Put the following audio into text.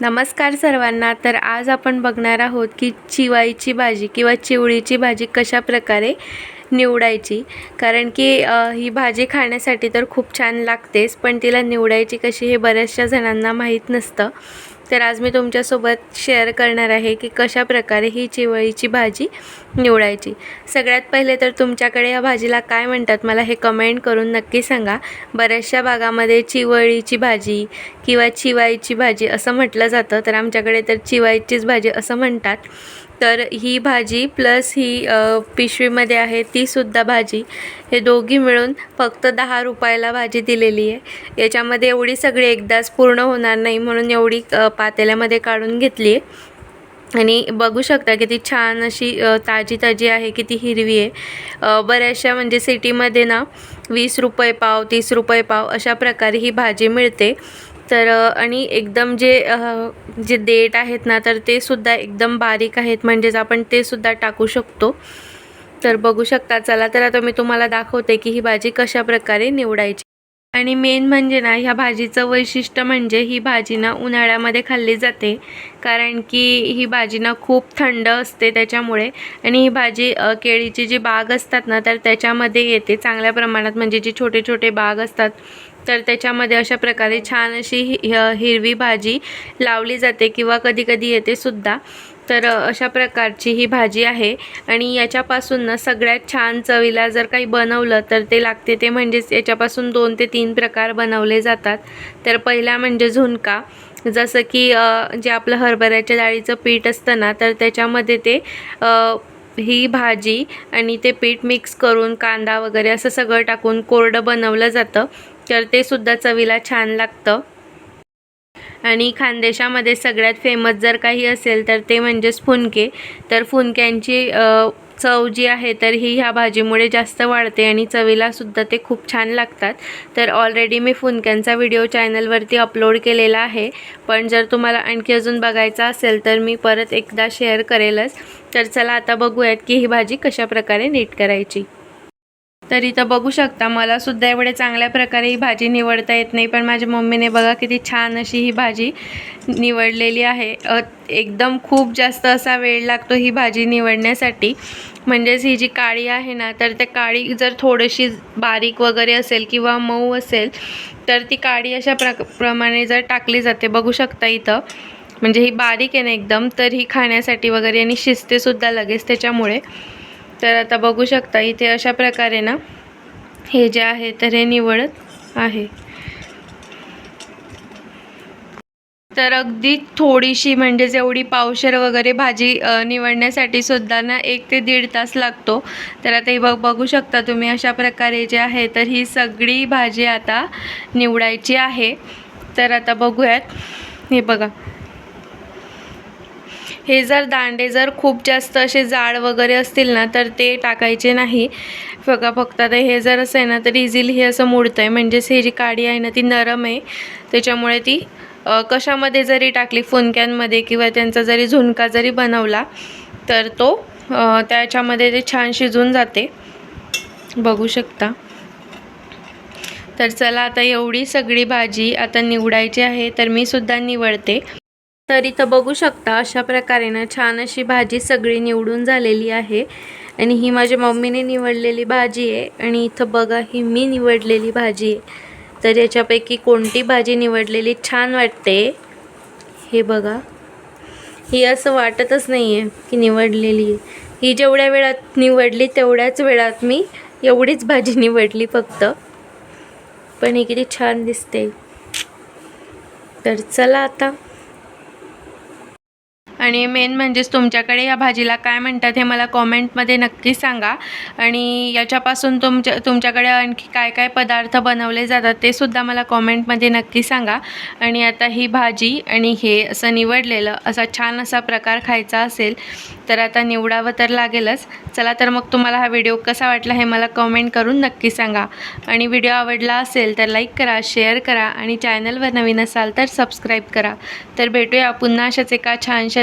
नमस्कार सर्वांना. तर आज आपण बघणार आहोत की चिवाईची भाजी किंवा चिवळीची भाजी कशा प्रकारे निवडायची. कारण की ही भाजी खाण्यासाठी तर खूप छान लागतेच पण तिला निवडायची कशी हे बऱ्याचशा जणांना माहीत नसतं. तर आज मी तुमच्यासोबत शेअर करणार आहे की कशा प्रकारे ही चिवळीची भाजी निवडायची. सगळ्यात पहिले तर तुमच्याकडे या भाजीला काय म्हणतात मला हे कमेंट करून नक्की सांगा. बऱ्याचशा भागामध्ये चिवळीची भाजी किंवा चिवाईची भाजी असं म्हटलं जातं. तर आमच्याकडे तर चिवाईचीच भाजी असं म्हणतात. तर ही भाजी प्लस ही पिशवीमध्ये आहे तीसुद्धा भाजी. हे दोघी मिळून फक्त दहा रुपयाला भाजी दिलेली आहे. याच्यामध्ये एवढी सगळी एकदाच पूर्ण होणार नाही म्हणून एवढी पातेल्यामध्ये काढून घेतली आहे. आणि बघू शकता किती छान अशी ताजी ताजी आहे किती हिरवी आहे. बऱ्याचशा म्हणजे सिटीमध्ये ना वीस रुपये पाव तीस रुपये पाव अशा प्रकारे ही भाजी मिळते. तर आणि एकदम जे जे देठ आहेत ना तर ते सुद्धा एकदम बारीक आहेत. म्हणजेच आपण ते सुद्धा टाकू शकतो. तर बघू शकता चला तर आता मी तुम्हाला दाखवते की ही भाजी कशा प्रकारे निवडायची. आणि मेन म्हणजे ना ह्या भाजीचं वैशिष्ट्य म्हणजे ही भाजी ना उन्हाळ्यामध्ये खाल्ली जाते. कारण की ही भाजी ना खूप थंड असते त्याच्यामुळे. आणि ही भाजी केळीची जी बाग असतात ना तर त्याच्यामध्ये येते चांगल्या प्रमाणात. म्हणजे जे छोटे छोटे बाग असतात तर त्याच्यामध्ये अशा प्रकारे छान अशी हि हिरवी भाजी लावली जाते किंवा कधी कधी येते सुद्धा. तर अशा प्रकारची ही भाजी आहे. आणि याच्यापासून ना सगळ्यात छान चवीला जर काही बनवलं तर ते लागते ते म्हणजेच याच्यापासून दोन ते तीन प्रकार बनवले जातात. तर पहिला म्हणजे झुणका. जसं की जे आपलं हरभऱ्याच्या डाळीचं पीठ असतं ना तर त्याच्यामध्ये ते ही भाजी आणि ते पीठ मिक्स करून कांदा वगैरे असं सगळं टाकून कोरडं बनवलं जातं. तर ते सुद्धा चवीला छान लागतं. आणि खानदेशामध्ये सगळ्यात फेमस जर काही असेल तर ते म्हणजेच फुनके. तर फुनक्यांची चव जी आहे तर ही ह्या भाजीमुळे जास्त वाढते आणि चवीला सुद्धा ते खूप छान लागतात. तर ऑलरेडी मी फुनक्यांचा व्हिडिओ चॅनलवरती अपलोड केलेला आहे. पण जर तुम्हाला आणखी अजून बघायचा असेल तर मी परत एकदा शेअर करेलच. तर चला आता बघूयात की ही भाजी कशा प्रकारे नीट करायची. तर इथं बघू शकता. मला सुद्धा एवढे चांगल्या प्रकारे ही भाजी निवडता येत नाही पण माझ्या मम्मीने बघा किती छान अशी ही भाजी निवडलेली आहे. एकदम खूप जास्त असा वेळ लागतो ही भाजी निवडण्यासाठी. म्हणजेच ही जी काळी आहे ना तर त्या काळी जर थोडीशी बारीक वगैरे असेल किंवा मऊ असेल तर ती काळी अशा प्र प्रमाणे जर टाकली जाते बघू शकता इथं. म्हणजे ही बारीक आहे ना एकदम तर ही खाण्यासाठी वगैरे आणि शिजतेसुद्धा लगेच त्याच्यामुळे. तर आता बघू शकता इथे अशा प्रकारे ना हे जे आहे तर हे निवडत आहे. तर अगदी थोडीशी म्हणजे जेवढी पावशर वगैरे भाजी निवडण्यासाठी सुद्धा ना एक ते दीड तास लागतो. तर आता हे बघ बघू शकता तुम्ही अशा प्रकारे जे आहे तर ही सगळी भाजी आता निवडायची आहे. तर आता बघूयात. हे बघा. हे जर दांडे जर खूप जास्त असे जाड वगैरे असतील ना तर ते टाकायचे नाही. बघा फक्त आता हे जर असं आहे ना तर इझिली हे असं मोडतं आहे म्हणजेच हे जी काडी आहे ना ती नरम आहे. त्याच्यामुळे ती कशामध्ये जरी टाकली फुनक्यांमध्ये किंवा त्यांचा जरी झुणका जरी बनवला तर तो त्याच्यामध्ये ते छान शिजून जाते. बघू शकता. तर चला आता एवढी सगळी भाजी आता निवडायची आहे तर मी सुद्धा निवडते. तर इथं बघू शकता अशा प्रकारे ना छान अशी भाजी सगळी निवडून झालेली आहे. आणि ही माझ्या मम्मीने निवडलेली भाजी आहे. आणि इथं बघा ही मी निवडलेली भाजी आहे. तर याच्यापैकी कोणती भाजी निवडलेली छान वाटते? हे बघा. ही असं वाटतच नाही आहे की निवडलेली. आहे ही जेवढ्या वेळात निवडली तेवढ्याच वेळात मी एवढीच भाजी निवडली फक्त. पण ही किती छान दिसते. तर चला आता. आणि मेन म्हणजेच तुमच्याकडे या भाजीला काय म्हणतात हे मला कॉमेंटमध्ये नक्की सांगा. आणि याच्यापासून तुमच्या तुमच्याकडे आणखी काय काय पदार्थ बनवले जातात ते सुद्धा मला कॉमेंटमध्ये नक्की सांगा. आणि आता ही भाजी आणि हे असं निवडलेलं असा छान असा प्रकार खायचा असेल तर आता निवडावं तर लागेलच. चला तर मग तुम्हाला हा व्हिडिओ कसा वाटला हे मला कॉमेंट करून नक्की सांगा. आणि व्हिडिओ आवडला असेल तर लाईक करा शेअर करा आणि चॅनलवर नवीन असाल तर सबस्क्राईब करा. तर भेटूया पुन्हा अशाच एका छानशा